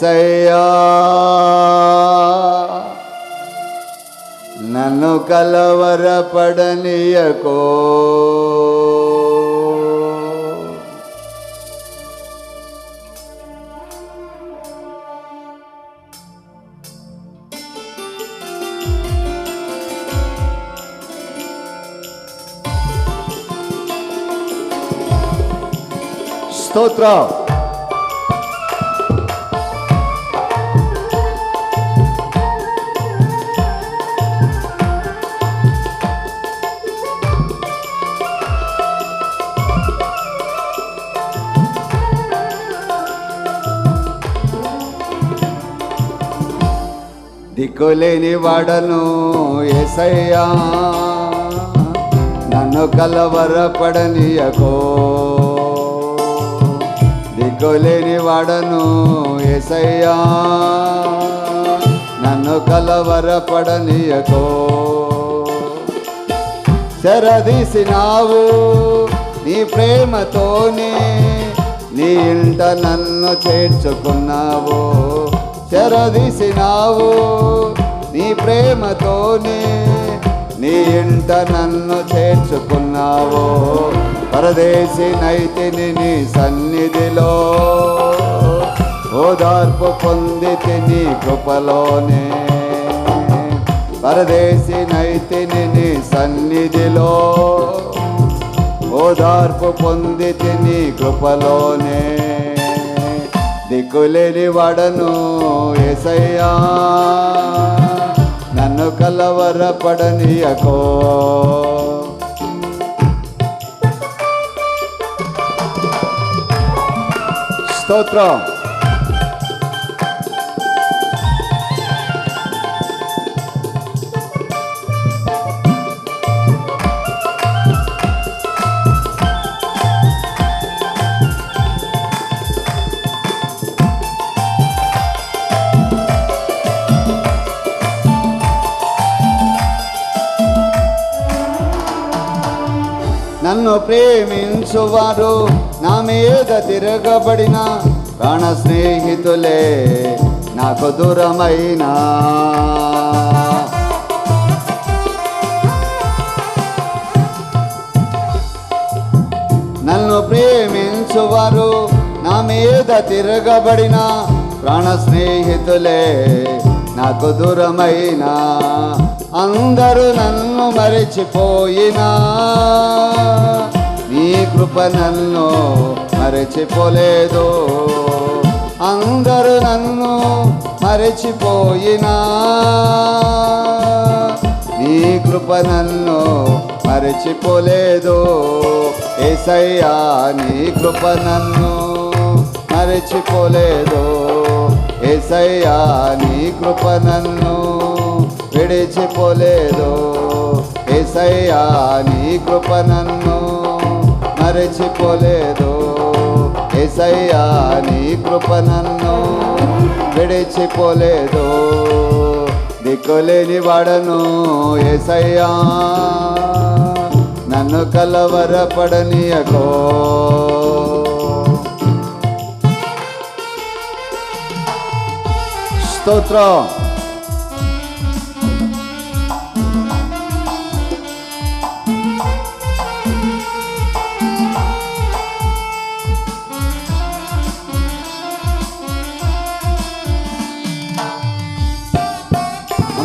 సయ్యా నన్ను కలవరపడనీయకో. స్తోత్రం. దిక్కులేని వాడను ఎసయ్యా నన్ను కలవరపడనీయకో. దిక్కులేని వాడను ఎసయ్యా నన్ను కలవరపడనీయకో. శరదీసినావు నీ ప్రేమతోనే నీ ఇంట నన్ను చేర్చుకున్నావు. శరదీసినావు నీ ప్రేమతోనే నీ ఇంట నన్ను చేర్చుకున్నావు. పరదేశి నైతిని నీ సన్నిధిలో. ఓదార్పు పొందితి నీ కృపలోనే. పరదేశి నైతిని నీ సన్నిధిలో. ఓదార్పు పొందితి నీ కృపలోనే. దిక్కులేని వాడను ఎసయ్యా నన్ను కలవరపడనీయకో. స్తోత్రం. ప్రేమించువారు నా మీద తిరగబడిన ప్రాణ స్నేహితులే నాకు దూరమైనా. నన్ను ప్రేమించువారు నా మీద తిరగబడిన ప్రాణ స్నేహితులే నాకు దూరమైనా. అందరూ నన్ను మరిచిపోయినా. నీ కృప నన్ను మరచిపోలేదు. అందరూ నన్ను మరచిపోయినా. నీ కృప నన్ను మరచిపోలేదు. ఏసయ్యా నీ కృప నన్ను మరచిపోలేదు. ఏసయ్యా నీ కృప నన్ను విడిచిపోలేదు. ఏసయ్యా నీ కృప నన్ను మరచిపోలేదు ఏసయ్యా నీ కృప నన్ను విడిచిపోలేదు దిక్కులేని వాడను ఏసయ్యా నన్ను కలవరపడనీయకో. స్తోత్రం.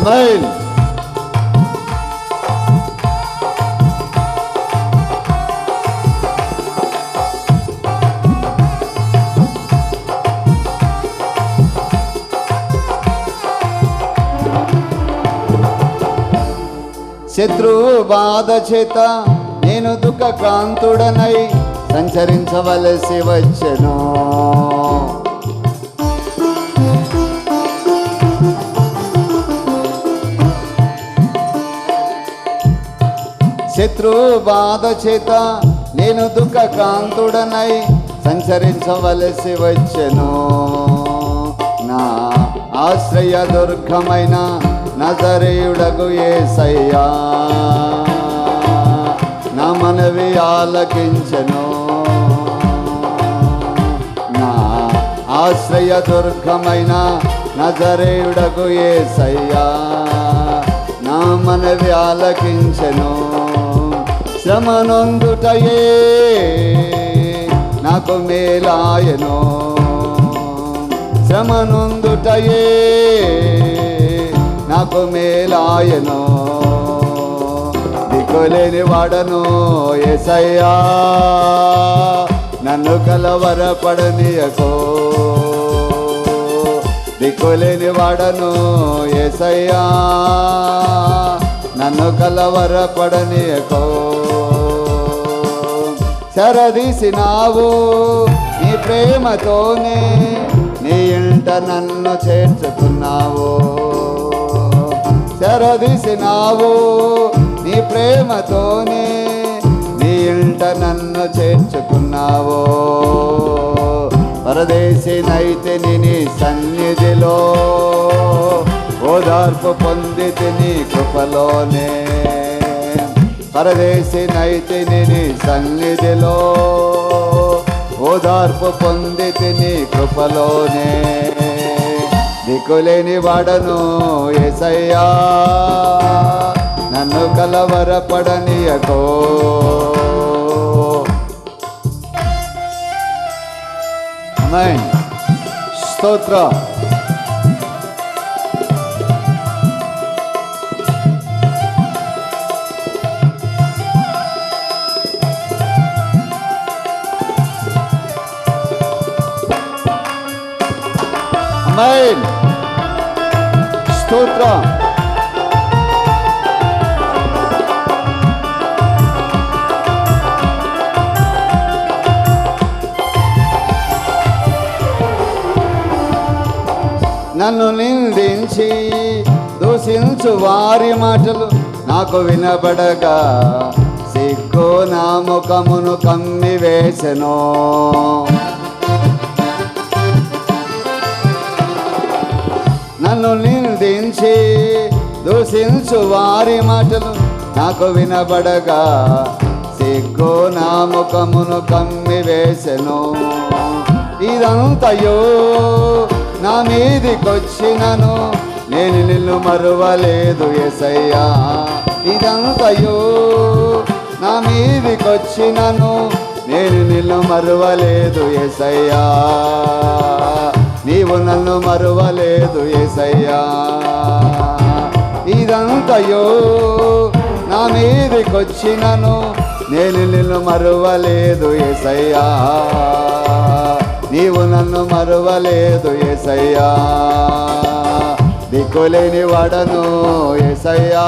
అమ్మాయిలు శత్రువు బాధ చేత నేను దుఃఖ క్రాంతుడనై సంచరించవలసి వచ్చెను. శత్రు బాధ చేత నేను దుఃఖ సంచరించవలసి వచ్చెను. నా ఆశ్రయ దుర్గమైన నజరేయుడగు ఏసయ్యా నా మనవి ఆలకించెను. నా ఆశ్రయ దుర్గమైన నజరేయుడకు ఏసయ్యా నా మనవి ఆలకించెను. శ్రమనొందుటయే నాకు మేలాయనో. శ్రమనొందుటయే నాకు మేలాయనో. దిక్కులేని వాడను ఎసయ్యా నన్ను కలవరపడనియకో. దిక్కులేని వాడను ఎసయ్యా నన్ను కలవరపడనియకో. సరదీసినావు నీ ప్రేమతోనే నీ ఇంట నన్ను చేర్చుకున్నావు సరదీసినావు నీ ప్రేమతోనే నీ ఇంట నన్ను చేర్చుకున్నావు. పరదేశినైతే నీ సన్నిధిలో ఓదార్పు పొందితే నీ కృపలోనే. పరదేశినైతిని నీ సన్నిధిలో ఓదార్పు పొందితి నీ కృపలోనే. దిక్కులేని వాడను ఎసయ్యా నన్ను కలవరపడనియకో. స్తోత్ర స్తోత్రం. స్తోత్రం నన్ను నిందించి దూషించు వారి మాటలు నాకు వినబడగా సిగ్గు నా ముఖమును కమ్మి వేసెనో నన్ను నిందించి దూషించు వారి మాటలు నాకు వినబడగా సిగ్గు నా ముఖమును కమ్మి వేసెను ఇదంతయో నా మీదికొచ్చినను నేను నిన్ను మరువలేదు ఎసయ్యా ఇదంతయో నా మీదికొచ్చినను నేను నిన్ను మరువలేదు ఎసయ్యా నీవు నన్ను మరువలేదు ఏసయ్యా. ఇదంతయో నా మీదికొచ్చినను నేను నిన్ను మరువలేదు ఏసయ్యా. నీవు నన్ను మరువలేదు ఏసయ్యా. దిక్కులేని వాడను ఏసయ్యా.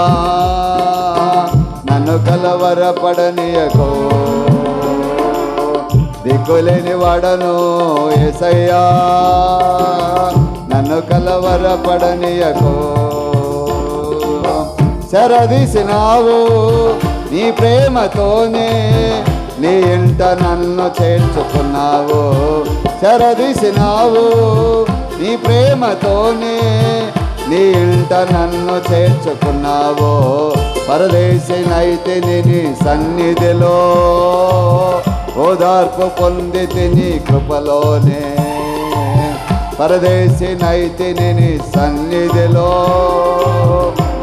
నన్ను కలవరపడనీయకో దిక్కులేని వాడను ఎసయ్యా నన్ను కలవరపడనీయకో. శరదీసినావు నీ ప్రేమతోనే నీ ఇంట నన్ను చేర్చుకున్నావు. శరదీసినావు నీ ప్రేమతోనే నీ ఇంట నన్ను చేర్చుకున్నావు. పరదేశినైతే నీ సన్నిధిలో ఓదార్పు పొందితి నీ కృపలోనే పరదేశినైతే నీ సన్నిధిలో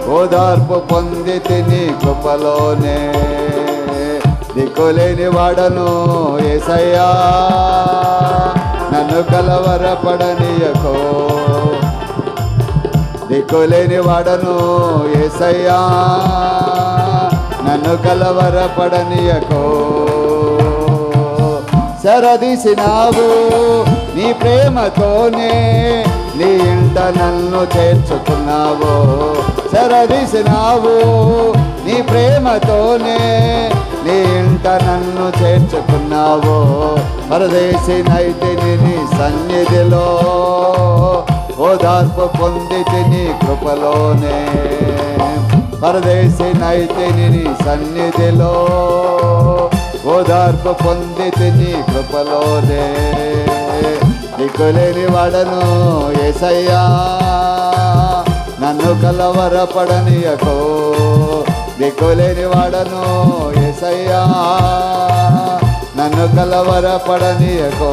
ఓదార్పు పొందితి నీ కృపలోనే. దిక్కులేని వాడను ఏసయ్యా నన్ను కలవరపడనియకో. దిక్కులేని వాడను ఏసయ్యా నన్ను కలవరపడనియకో. సరదీసినావు నీ ప్రేమతోనే నీ ఇంట నన్ను చేర్చుకున్నావు. సరదీసినావు నీ ప్రేమతోనే నీ ఇంట నన్ను చేర్చుకున్నావు. పరదేశినైతే నీ సన్నిధిలో ఓదార్పు పొందితి నీ కృపలోనే. పరదేశినైతే నీ సన్నిధిలో ఓదార్ప పొందితి నీ కృపలోనే. దిక్కులేని వాడను ఏసయ్యా. నన్ను కలవరపడనీయకో. దిక్కులేని వాడను ఏసయ్యా. నన్ను కలవరపడనియకో.